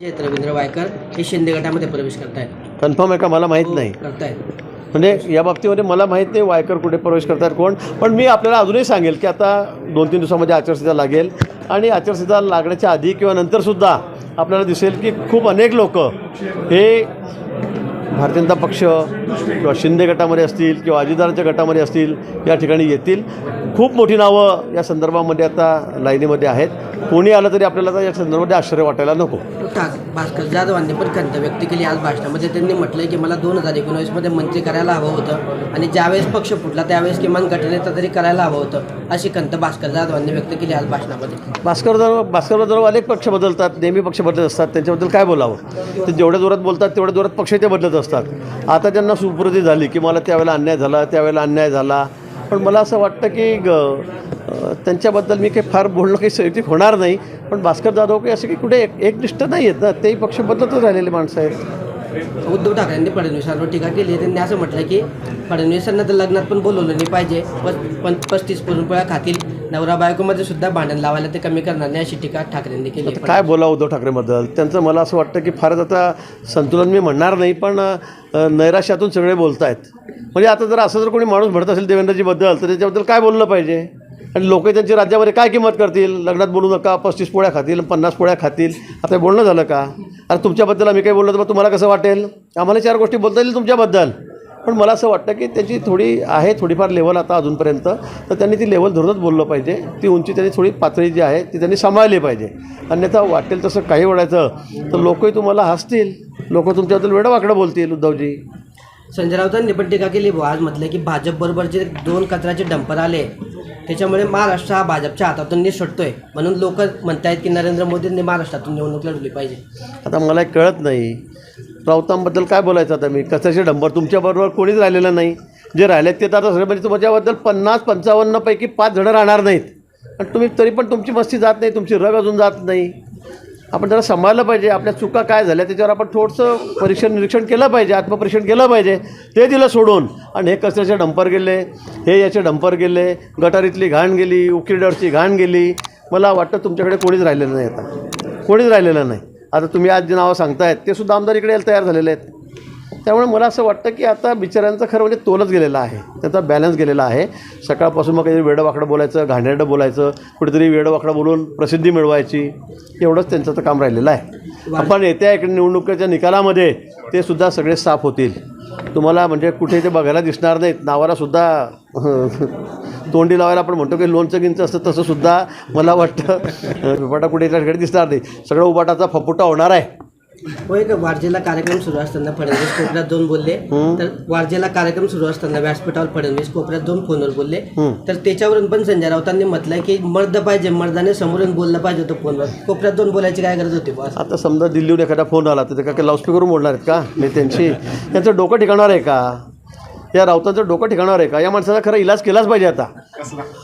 आहेत रवींद्र वायकर हे शिंदे गटामध्ये प्रवेश करतायत. कन्फर्म आहे का? मला माहीत नाही. करतायत. म्हणजे या बाबतीमध्ये मला माहीत नाही वायकर कुठे प्रवेश करतात कोण. पण मी आपल्याला अजूनही सांगेल की आता दोन तीन दिवसामध्ये आचारसंहिता लागेल आणि आचारसंहिता लागण्याच्या आधी किंवा नंतरसुद्धा आपल्याला दिसेल की खूप अनेक लोक हे भारतीय जनता पक्ष किंवा शिंदे गटामध्ये असतील किंवा अजितदारांच्या गटामध्ये असतील या ठिकाणी येतील. खूप मोठी नावं या संदर्भामध्ये आता लाईनीमध्ये आहेत. कोणी आलं तरी आपल्याला या संदर्भामध्ये आश्चर्य वाटायला नको. भास्कर जाधवांनी पण खंत व्यक्त केली आज भाषणामध्ये. त्यांनी म्हटलंय की मला दोन हजार एकोणीसमध्ये मंत्री करायला हवं होतं आणि ज्यावेळेस पक्ष फुटला त्यावेळेस किमान गटनेता तरी करायला हवं होतं अशी खंत भास्कर जाधवांनी व्यक्त केली आज भाषणामध्ये. भास्कर जर भास्कर जर अनेक पक्ष बदलतात नेहमी पक्ष बदलत असतात त्यांच्याबद्दल काय बोलावं? ते जेवढ्या जोरात बोलतात तेवढ्या जोरात पक्ष ते बदलत असतात. आता त्यांना सुप्रती झाली की मला त्यावेळेला अन्याय झाला त्यावेळेला अन्याय झाला पण मला असं वाटतं की ग त्यांच्याबद्दल मी काही फार बोलणं काही सैतिक होणार नाही. पण भास्कर जाधव काही असे की कुठे एक एकनिष्ठ नाही आहेत ना? तेही पक्ष बदलतच राहिलेले माणसं आहेत. उद्धव ठाकरेंनी फडणवीसांवर टीका केली त्यांनी असं म्हटलं की फडणवीसांना तर लग्नात पण बोलवलं नाही पाहिजे. पण पस्तीस पुरणपोळ्या खातील. नवरा बायकोमध्ये सुद्धा भांडण लावायला ते कमी करणार नाही अशी टीका ठाकरेंनी केली आता काय बोला उद्धव ठाकरेबद्दल? त्यांचं मला असं वाटतं की फारच आता संतुलन मी म्हणणार नाही पण अ, नैराश्यातून सगळे बोलत आहेत म्हणजे आता जर असं जर कोणी माणूस म्हणत असेल देवेंद्रजीबद्दल तर त्याच्याबद्दल काय बोललं पाहिजे? आणि लोक त्यांची राज्यामध्ये काय किंमत करतील? लग्नात बोलू नका पस्तीस पोळ्या खातील पन्नास पोळ्या खातील. आता हे बोलणं झालं का? अरे तुमच्याबद्दल आम्ही काही बोललो तर मग तुम्हाला कसं वाटेल? आम्हाला चार गोष्टी बोलता येईल तुमच्याबद्दल. पण मला असं वाटतं की त्याची थोडी आहे थोडीफार लेवल आता अजूनपर्यंत. तर त्यांनी ती लेवल धरूनच बोललं पाहिजे. ती उंची त्यांनी थोडी पातळी जी आहे ती त्यांनी सांभाळली पाहिजे. अन्यथा वाटेल तसं काही वळायचं. तर लोकही तुम्हाला हसतील. लोक तुमच्याबद्दल वेडवाकडं बोलतील उद्धवजी. संजय राऊतांनी पण टीका केली आज म्हटलं की भाजपबरोबरचे दोन कचऱ्याचे डंपर आले. त्याच्यामुळे महाराष्ट्र हा भाजपच्या हातातून निसटतोय. म्हणून लोक म्हणतायत की नरेंद्र मोदींनी महाराष्ट्रातून निवडणूक लढवली पाहिजे. आता मला कळत नाही. राऊतांबद्दल काय बोलायचं आता मी? कचाचे डंबर? तुमच्याबरोबर कोणीच राहिलेलं नाही. जे राहिलेत ते तर आता सगळे म्हणजे तुमच्याबद्दल पन्नास पंचावन्नपैकी पाच जणं राहणार नाहीत. आणि तुम्ही तरी पण तुमची मस्ती जात नाही तुमची रग अजून जात नाही. आपण जरा सांभाळलं पाहिजे. आपल्या चुका काय झाल्या त्याच्यावर आपण थोडंसं परीक्षण निरीक्षण केलं पाहिजे आत्मपरीक्षण केलं पाहिजे. ते दिलं सोडून. आणि हे कचऱ्याचे डंपर गेले? हे याचे डंपर गेले. गटारीतली घाण गेली उकिरडरची घाण गेली. मला वाटतं तुमच्याकडे कोणीच राहिलेलं नाही आता. कोणीच राहिलेलं नाही. आता तुम्ही आज जे नावं सांगतायत ते सुद्धा आमदार इकडे यायला तयार झालेले आहेत. त्यामुळे मला असं वाटतं की आता बिचाऱ्यांचं खरं म्हणजे तोलच गेलेला आहे. त्याचा बॅलन्स गेलेला आहे. सकाळपासून मग काहीतरी वेडं बोलायचं घाणेरडं बोलायचं कुठेतरी वेडं बोलून प्रसिद्धी मिळवायची एवढंच त्यांचं तर काम राहिलेलं आहे. आपण येत्या इकडे निवडणुकीच्या निकालामध्ये ते सुद्धा सगळे साफ होतील. तुम्हाला म्हणजे कुठे ते बघायला दिसणार नाहीत. नावाला सुद्धा तोंडी लावायला आपण म्हणतो की लोणचं गिंचं असतं तसंसुद्धा मला वाटतं उबाटा कुठे त्या ठिकाणी दिसणार नाही. सगळं उबाटाचा फपुटा होणार आहे. होय का वारजेला कार्यक्रम सुरू असताना फडणवीस कोपऱ्यात दोन बोलले. तर वारजेला कार्यक्रम सुरू असताना व्यासपीठावर फडणवीस कोपऱ्यात दोन फोनवर बोलले. तर त्याच्यावरून पण संजय राऊतांनी म्हटलंय की मर्द पाहिजे मर्दाने समोरून बोललं पाहिजे होतं फोनवर. कोपऱ्यात दोन बोलायची काय गरज होती बॉस आता समजा दिल्लीहून एखादा फोन आला तर ते काय लाऊडस्पीकरवरून बोलणार आहेत का? नेत्यांशी. त्यांचं डोकं ठिकाणार आहे का? या राऊतांचं डोकं ठिकाणार आहे का? या माणसाचा खरा इलाज केलाच पाहिजे आता.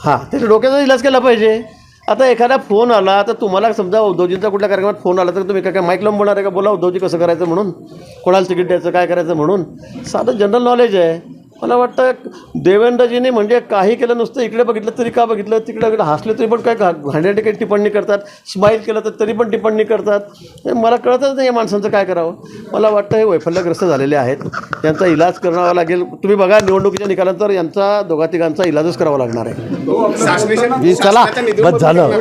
हां त्याच्या डोक्याचा इलाज केला पाहिजे. आता एखादा फोन आला तर तुम्हाला समजा उद्धवजींचा कुठल्या कार्यक्रमात फोन आला तर तुम्ही काय काय माईक लावून बोलणार आहे का? बोला उद्धवजी कसं करायचं म्हणून? कोणाला तिकीट द्यायचं काय करायचं म्हणून? साधं जनरल नॉलेज आहे. मला वाटतं देवेंद्रजीने म्हणजे काही केलं नुसतं इकडे बघितलं तरी का बघितलं तिकडे इकडे हसले तरी पण काय घाण्याटे काही टिप्पणी करतात स्माईल केलं तर तरी पण टिप्पणी करतात. मला कळतच नाही या माणसांचं काय करावं. मला वाटतं हे वैफल्यग्रस्त झालेले आहेत. यांचा इलाज करावा लागेल. तुम्ही बघा निवडणुकीच्या निकालानंतर यांचा दोघा तिघांचा इलाजच करावा लागणार आहे. चला बस झालं.